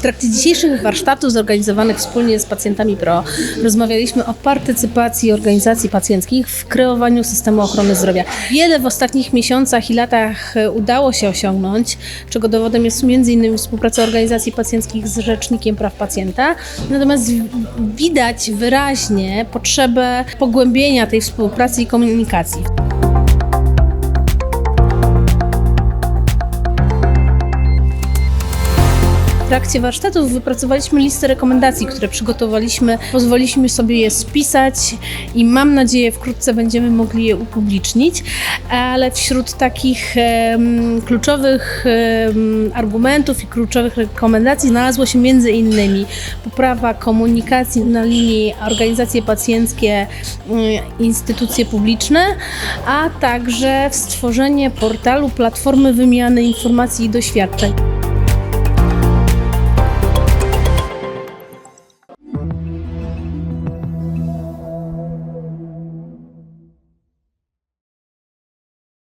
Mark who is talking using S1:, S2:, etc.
S1: trakcie dzisiejszych warsztatów zorganizowanych wspólnie z pacjentami PRO rozmawialiśmy o partycypacji organizacji pacjenckich w kreowaniu systemu ochrony zdrowia. Wiele w ostatnich miesiącach i latach udało się osiągnąć, czego dowodem jest m.in. współpraca organizacji pacjenckich z Rzecznikiem Praw Pacjenta. Natomiast w- widać wyraźnie potrzebę pogłębienia tej współpracy i komunikacji. W trakcie warsztatów wypracowaliśmy listę rekomendacji, które przygotowaliśmy. Pozwoliliśmy sobie je spisać i mam nadzieję wkrótce będziemy mogli je upublicznić. Ale wśród takich em, kluczowych em, argumentów i kluczowych rekomendacji znalazło się między innymi poprawa komunikacji na linii organizacje pacjenckie, mm, instytucje publiczne, a także stworzenie portalu platformy wymiany informacji i doświadczeń.